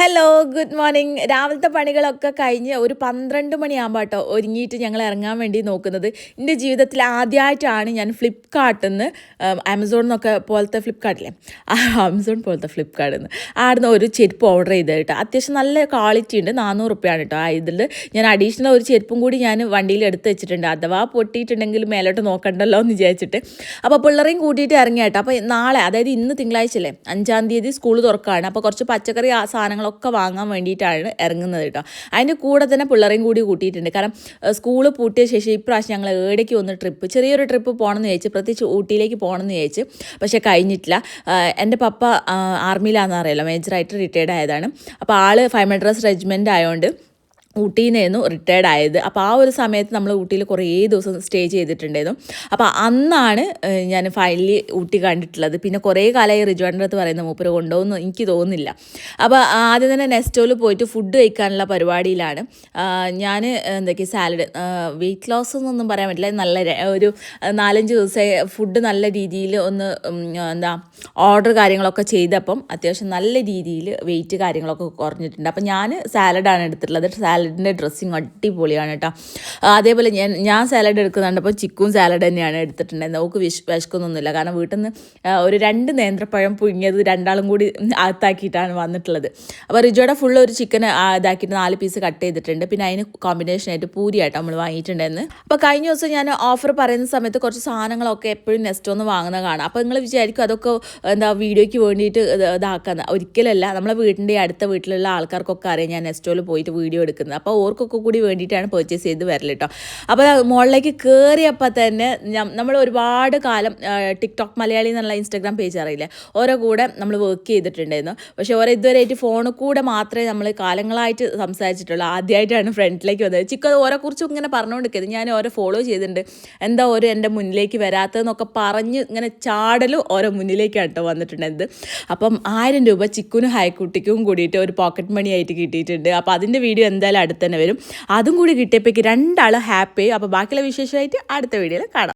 Hello good morning രാവിലത്തെ പണികളൊക്കെ കഴിഞ്ഞ് ഒരു പന്ത്രണ്ട് മണിയാകുമ്പോൾ കേട്ടോ ഒരുങ്ങിയിട്ട് ഞങ്ങൾ ഇറങ്ങാൻ വേണ്ടി നോക്കുന്നത്. എന്റെ ജീവിതത്തിൽ ആദ്യമായിട്ടാണ് ഞാൻ ഫ്ലിപ്കാർട്ടിൽ നിന്ന് ആമസോൺ എന്നൊക്കെ പോലത്തെ ഫ്ലിപ്കാർട്ടില്ലേ? ആമസോൺ പോലത്തെ ഫ്ലിപ്കാർട്ടിൽ നിന്ന് ആടുന്ന് ഒരു ചെരുപ്പ് ഓർഡർ ചെയ്ത് കേട്ടോ. അത്യാവശ്യം നല്ല ക്വാളിറ്റി ഉണ്ട് നാനൂറ് റുപ്യാണ് കേട്ടോ. ഇതിൽ ഞാൻ അഡീഷണൽ ഒരു ചെരുപ്പും കൂടി ഞാൻ വണ്ടിയിൽ എടുത്ത് വെച്ചിട്ടുണ്ട്. അഥവാ പൊട്ടിയിട്ടുണ്ടെങ്കിൽ മേലോട്ട് നോക്കണ്ടല്ലോ എന്ന് വിചാരിച്ചിട്ട്. അപ്പോൾ പിള്ളേരെയും കൂട്ടിയിട്ട് ഇറങ്ങിയാട്ടോ അപ്പോൾ നാളെ അതായത് ഇന്ന് തിങ്കളാഴ്ച അല്ലേ? അഞ്ചാം തീയതി സ്കൂൾ തുറക്കുകയാണ് അപ്പോൾ കുറച്ച് പച്ചക്കറി ആ സാധനങ്ങളൊക്കെ വാങ്ങാൻ വേണ്ടിയിട്ടാണ് ഇറങ്ങുന്നത് കേട്ടോ. അതിന്റെ കൂടെ തന്നെ പിള്ളേരെയും കൂടി കൂട്ടിയിട്ടുണ്ട്. കാരണം സ്കൂൾ പൂട്ടിയ ശേഷം ഇപ്രാവശ്യം ഞങ്ങൾ ഏടേക്ക് ഒന്ന് ട്രിപ്പ് ചെറിയൊരു ട്രിപ്പ് പോകണമെന്ന് ചോദിച്ചു പ്രത്യേകിച്ച് ഊട്ടിയിലേക്ക് പോകണമെന്ന് ചോദിച്ചു പക്ഷേ കഴിഞ്ഞിട്ടില്ല. എന്റെ പപ്പ ആർമിയിലാണെന്ന് അറിയാലോ മേജറായിട്ട് റിട്ടയർഡ് ആയതാണ്. അപ്പോൾ ആൾ ഫൈവ് മെഡ്രസ് റെജിമെന്റ് ആയതുകൊണ്ട് ഊട്ടിയിൽ നിന്നായിരുന്നു റിട്ടയർഡ് ആയത്. അപ്പോൾ ആ ഒരു സമയത്ത് നമ്മൾ ഊട്ടിയിൽ കുറേ ദിവസം സ്റ്റേ ചെയ്തിട്ടുണ്ടായിരുന്നു. അപ്പോൾ അന്നാണ് ഞാൻ ഫൈനലി ഊട്ടി കണ്ടിട്ടുള്ളത്. പിന്നെ കുറേ കാലമായി റിജുവാന്റെ അടുത്ത് പറയുന്ന മൂപ്പര് കൊണ്ടുപോകുന്നു എനിക്ക് തോന്നുന്നില്ല. അപ്പോൾ ആദ്യം തന്നെ നെസ്റ്റോയിൽ പോയിട്ട് ഫുഡ് കഴിക്കാനുള്ള പരിപാടിയിലാണ്. ഞാൻ എന്തൊക്കെ സാലഡ് വെയിറ്റ് ലോസ് എന്നൊന്നും പറയാൻ പറ്റില്ല. നല്ല ഒരു നാലഞ്ച് ദിവസമായി ഫുഡ് നല്ല രീതിയിൽ ഒന്ന് എന്താ ഓർഡർ കാര്യങ്ങളൊക്കെ ചെയ്തപ്പം അത്യാവശ്യം നല്ല രീതിയിൽ വെയിറ്റ് കാര്യങ്ങളൊക്കെ കുറഞ്ഞിട്ടുണ്ട്. അപ്പം ഞാൻ സാലഡാണ് എടുത്തിട്ടുള്ളത്. സാലഡിന്റെ ഡ്രസ്സിങ് അടിപൊളിയാണ് കേട്ടോ. അതേപോലെ ഞാൻ ഞാൻ സാലഡ് എടുക്കുന്നുണ്ട് അപ്പോൾ ചിക്കും സാലഡ് തന്നെയാണ് എടുത്തിട്ടുണ്ടായിരുന്നത്. നമുക്ക് വിശ് വിശക്കൊന്നുമില്ല കാരണം വീട്ടിൽ നിന്ന് ഒരു രണ്ട് നേന്ത്രപ്പഴം പുഴുങ്ങിയത് രണ്ടാളും കൂടി അകത്താക്കിയിട്ടാണ് വന്നിട്ടുള്ളത്. അപ്പോൾ റിജോയുടെ ഫുൾ ഒരു ചിക്കൻ ഇതാക്കിയിട്ട് നാല് പീസ് കട്ട് ചെയ്തിട്ടുണ്ട്. പിന്നെ അതിന് കോമ്പിനേഷനായിട്ട് പൂരിയായിട്ട് നമ്മൾ വാങ്ങിയിട്ടുണ്ടായിരുന്നു അപ്പോൾ കഴിഞ്ഞ ദിവസം ഞാൻ ഓഫർ പറയുന്ന സമയത്ത് കുറച്ച് സാധനങ്ങളൊക്കെ എപ്പോഴും നെസ്റ്റ് ഒന്ന് വാങ്ങുന്ന കാണാം. അപ്പോൾ നിങ്ങൾ വിചാരിക്കും അതൊക്കെ എന്താ വീഡിയോയ്ക്ക് വേണ്ടിയിട്ട് ഇത് ഇതാക്കുന്ന. ഒരിക്കലല്ല നമ്മളെ വീടിന്റെ അടുത്ത വീട്ടിലുള്ള ആൾക്കാർക്കൊക്കെ അറിയാം ഞാൻ നെസ്റ്റോയിൽ പോയിട്ട് വീഡിയോ എടുക്കുന്നത്. അപ്പോൾ ഓർക്കൊക്കെ കൂടി വേണ്ടിയിട്ടാണ് പർച്ചേസ് ചെയ്ത് വരൽ കേട്ടോ അപ്പോൾ മുകളിലേക്ക് കയറിയപ്പോൾ തന്നെ നമ്മൾ ഒരുപാട് കാലം ടിക്ടോക്ക് മലയാളി എന്നുള്ള ഇൻസ്റ്റാഗ്രാം പേജ് അറിയില്ലേ? ഓരോ കൂടെ നമ്മൾ വർക്ക് ചെയ്തിട്ടുണ്ടായിരുന്നു. പക്ഷേ ഓരോ ഇതുവരെയായിട്ട് ഫോണിൽ കൂടെ മാത്രമേ നമ്മൾ കാലങ്ങളായിട്ട് സംസാരിച്ചിട്ടുള്ളൂ. ആദ്യമായിട്ടാണ് ഫ്രണ്ടിലേക്ക് വന്നത്. ചിക്കു അത് ഓരോ കുറിച്ചും ഇങ്ങനെ പറഞ്ഞുകൊണ്ടിരിക്കുന്നത് ഞാൻ ഓരോ ഫോളോ ചെയ്തിട്ടുണ്ട്. എന്താ ഓരോ എന്റെ മുന്നിലേക്ക് വരാത്തതെന്നൊക്കെ പറഞ്ഞ് ഇങ്ങനെ ചാടലും ഓരോ മുന്നിലേക്കാണ് കേട്ടോ വന്നിട്ടുണ്ടായത് അപ്പം ആയിരം രൂപ ചിക്കുനും ഹൈക്കുട്ടിക്കും കൂടിയിട്ട് ഒരു പോക്കറ്റ് മണി ആയിട്ട് കിട്ടിയിട്ടുണ്ട്. അപ്പോൾ അതിന്റെ വീഡിയോ എന്തായാലും അടുത്ത് തന്നെ വരും. അതും കൂടി കിട്ടിയപ്പോഴേക്ക് രണ്ടാളും ഹാപ്പി അപ്പോൾ ബാക്കിയുള്ള വിശേഷമായിട്ട് അടുത്ത വീഡിയോയിൽ കാണാം.